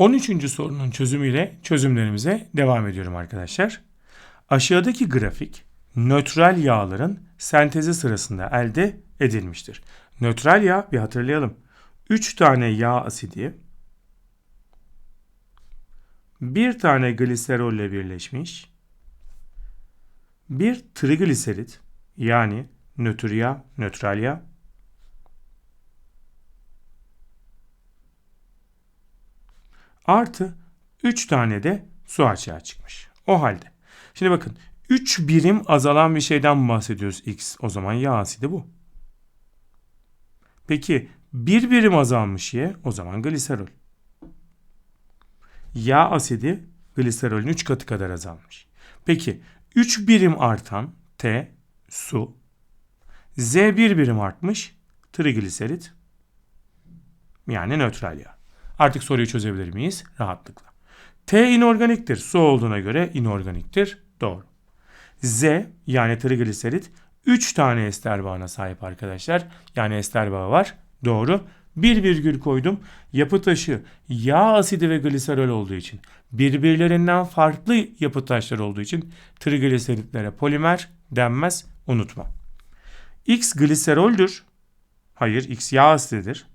13. sorunun çözümüyle çözümlerimize devam ediyorum arkadaşlar. Aşağıdaki grafik nötral yağların sentezi sırasında elde edilmiştir. Nötral yağ bir hatırlayalım. 3 tane yağ asidi bir tane gliserolle birleşmiş. Bir trigliserit yani nötr yağ, nötral yağ Artı 3 tane de su açığa çıkmış. O halde. Şimdi bakın 3 birim azalan bir şeyden bahsediyoruz x. O zaman yağ asidi bu. Peki bir birim azalmış Y o zaman gliserol. Yağ asidi gliserolün 3 katı kadar azalmış. Peki 3 birim artan T su. Z 1 birim artmış trigliserit yani nötral yağ. Artık soruyu çözebilir miyiz? Rahatlıkla. T inorganiktir. Su olduğuna göre inorganiktir. Doğru. Z yani trigliserit 3 tane ester bağına sahip arkadaşlar. Yani ester bağı var. Doğru. Bir virgül koydum. Yapı taşı yağ asidi ve gliserol olduğu için birbirlerinden farklı yapı taşları olduğu için trigliseриtlere polimer denmez. Unutma. X gliseroldür. Hayır X yağ asididir.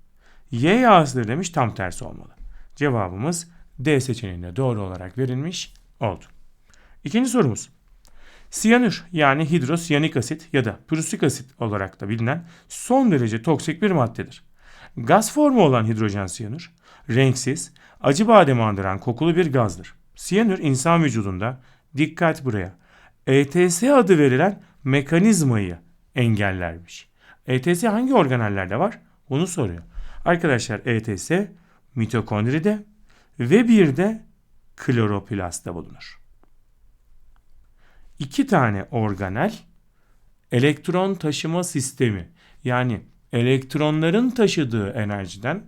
Y yağ asididir demiş tam tersi olmalı. Cevabımız D seçeneğinde doğru olarak verilmiş oldu. İkinci sorumuz. Siyanür yani hidrosiyanik asit ya da pürüsük asit olarak da bilinen son derece toksik bir maddedir. Gaz formu olan hidrojen siyanür renksiz, acı bademi andıran kokulu bir gazdır. Siyanür insan vücudunda dikkat buraya ETS adı verilen mekanizmayı engellermiş. ETS hangi organellerde var? Bunu soruyor. Arkadaşlar ETS mitokondride ve bir de kloroplastta bulunur. İki tane organel elektron taşıma sistemi yani elektronların taşıdığı enerjiden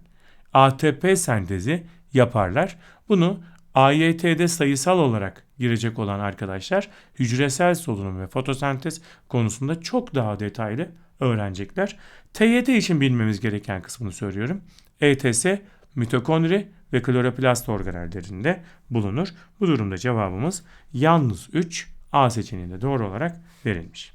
ATP sentezi yaparlar. Bunu AYT'de sayısal olarak girecek olan arkadaşlar hücresel solunum ve fotosentez konusunda çok daha detaylı öğrenecekler. TYT için bilmemiz gereken kısmını söylüyorum. ETS mitokondri ve kloroplast organellerinde bulunur. Bu durumda cevabımız yalnız 3 A seçeneğinde doğru olarak verilmiş.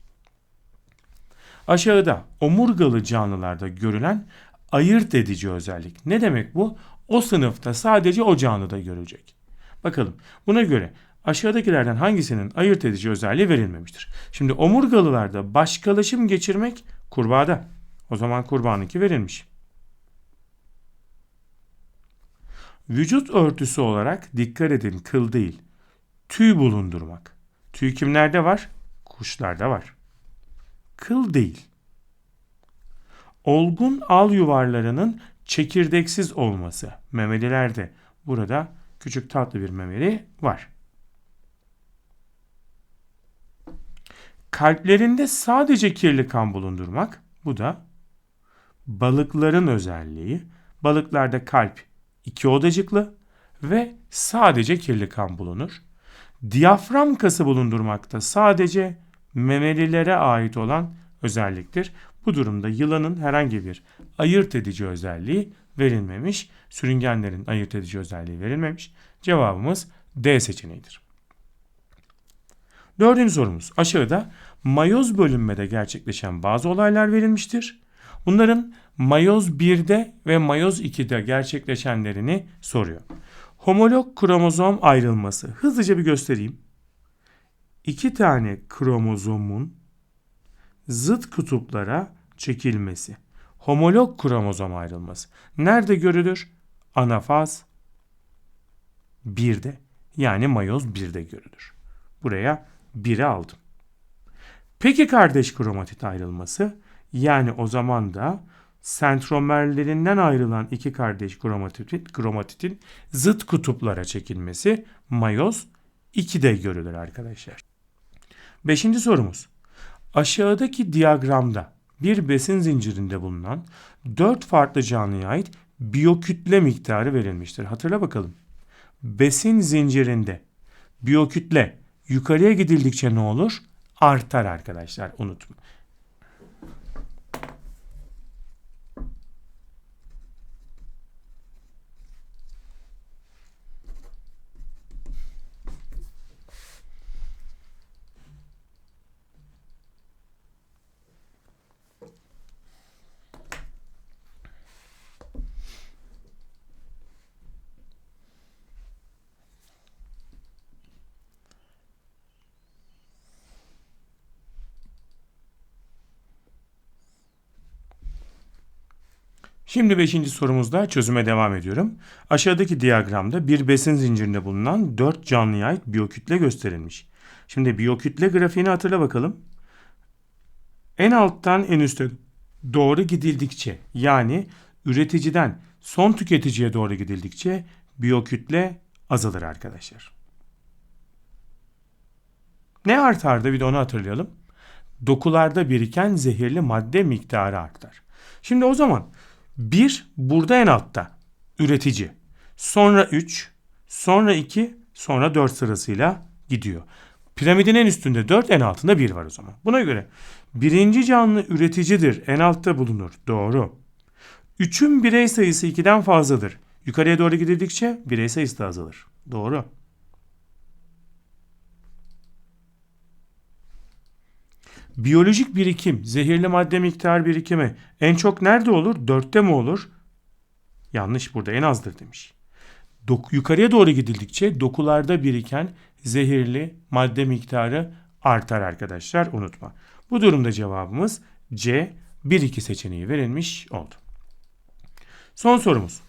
Aşağıda omurgalı canlılarda görülen ayırt edici özellik. Ne demek bu? O sınıfta sadece o canlıda görecek. Bakalım buna göre aşağıdakilerden hangisinin ayırt edici özelliği verilmemiştir? Şimdi omurgalılarda başkalaşım geçirmek kurbağada. O zaman kurbağanınki verilmiş. Vücut örtüsü olarak dikkat edin kıl değil. Tüy bulundurmak. Tüy kimlerde var? Kuşlarda var. Kıl değil. Olgun al yuvarlarının çekirdeksiz olması. Memelilerde burada küçük tatlı bir memeli var. Kalplerinde sadece kirli kan bulundurmak. Bu da balıkların özelliği. Balıklarda kalp iki odacıklı ve sadece kirli kan bulunur. Diyafram kası bulundurmakta sadece memelilere ait olan özelliktir. Bu durumda yılanın herhangi bir ayırt edici özelliği verilmemiş. Sürüngenlerin ayırt edici özelliği verilmemiş. Cevabımız D seçeneğidir. Dördüncü sorumuz. Aşağıda mayoz bölünmede gerçekleşen bazı olaylar verilmiştir. Bunların mayoz 1'de ve mayoz 2'de gerçekleşenlerini soruyor. Homolog kromozom ayrılması. Hızlıca bir göstereyim. İki tane kromozomun zıt kutuplara çekilmesi. Homolog kromozom ayrılması. Nerede görülür? Anafaz 1'de yani mayoz 1'de görülür. Buraya 1'i aldım. Peki kardeş kromatit ayrılması? Yani o zaman da sentromerlerinden ayrılan iki kardeş kromatitin, kromatitin zıt kutuplara çekilmesi mayoz 2'de görülür arkadaşlar. Beşinci sorumuz. Aşağıdaki diyagramda bir besin zincirinde bulunan dört farklı canlıya ait biyokütle miktarı verilmiştir. Hatırla bakalım. Besin zincirinde biyokütle yukarıya gidildikçe ne olur? Artar arkadaşlar unutma. Şimdi 5. sorumuzda çözüme devam ediyorum. Aşağıdaki diyagramda bir besin zincirinde bulunan 4 canlıya ait biyokütle gösterilmiş. Şimdi biyokütle grafiğini hatırla bakalım. En alttan en üste doğru gidildikçe yani üreticiden son tüketiciye doğru gidildikçe biyokütle azalır arkadaşlar. Ne artardı bir de onu hatırlayalım. Dokularda biriken zehirli madde miktarı artar. Şimdi o zaman 1 burada en altta üretici. Sonra 3, sonra 2, sonra 4 sırasıyla gidiyor. Piramidin en üstünde 4, en altında 1 var o zaman. Buna göre birinci canlı üreticidir, en altta bulunur. Doğru. 3'ün birey sayısı 2'den fazladır. Yukarıya doğru gidildikçe birey sayısı da azalır. Doğru. Biyolojik birikim, zehirli madde miktar birikimi en çok nerede olur? Dörtte mi olur? Yanlış burada en azdır demiş. Dok yukarıya doğru gidildikçe dokularda biriken zehirli madde miktarı artar arkadaşlar unutma. Bu durumda cevabımız C 1-2 seçeneği verilmiş oldu. Son sorumuz.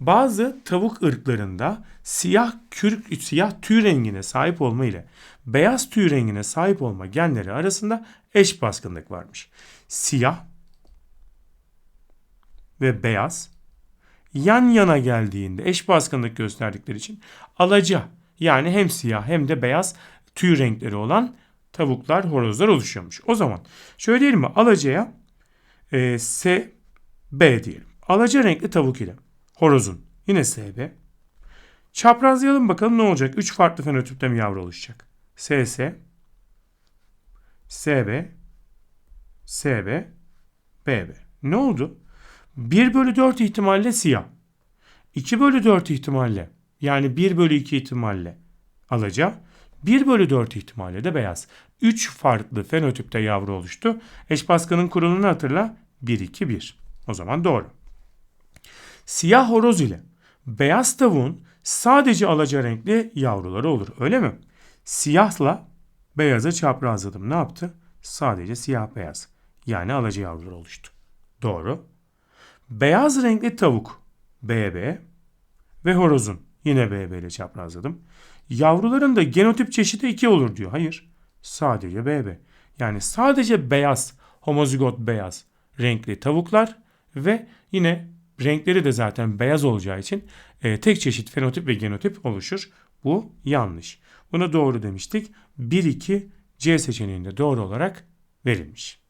Bazı tavuk ırklarında siyah kürk siyah tüy rengine sahip olma ile beyaz tüy rengine sahip olma genleri arasında eş baskınlık varmış. Siyah ve beyaz yan yana geldiğinde eş baskınlık gösterdikleri için alaca yani hem siyah hem de beyaz tüy renkleri olan tavuklar, horozlar oluşuyormuş. O zaman şöyle diyelim mi? Alacaya e, S, B diyelim. Alaca renkli tavuk ile horozun yine SB. Çaprazlayalım bakalım ne olacak? 3 farklı fenotipte mi yavru oluşacak? SS, SB, SB, BB. Ne oldu? 1 bölü 4 ihtimalle siyah. 2 bölü 4 ihtimalle yani 1 bölü 2 ihtimalle alaca. 1 bölü 4 ihtimalle de beyaz. 3 farklı fenotipte yavru oluştu. Eş baskının kurulunu hatırla. 1, 2, 1. O zaman doğru. Siyah horoz ile beyaz tavuğun sadece alaca renkli yavruları olur. Öyle mi? Siyahla beyaza çaprazladım. Ne yaptı? Sadece siyah beyaz. Yani alaca yavruları oluştu. Doğru. Beyaz renkli tavuk BB ve horozun yine BB ile çaprazladım. Yavruların da genotip çeşidi 2 olur diyor. Hayır. Sadece BB. Yani sadece beyaz, homozigot beyaz renkli tavuklar ve yine renkleri de zaten beyaz olacağı için e, tek çeşit fenotip ve genotip oluşur. Bu yanlış. Buna doğru demiştik. 1-2 C seçeneğinde doğru olarak verilmiş.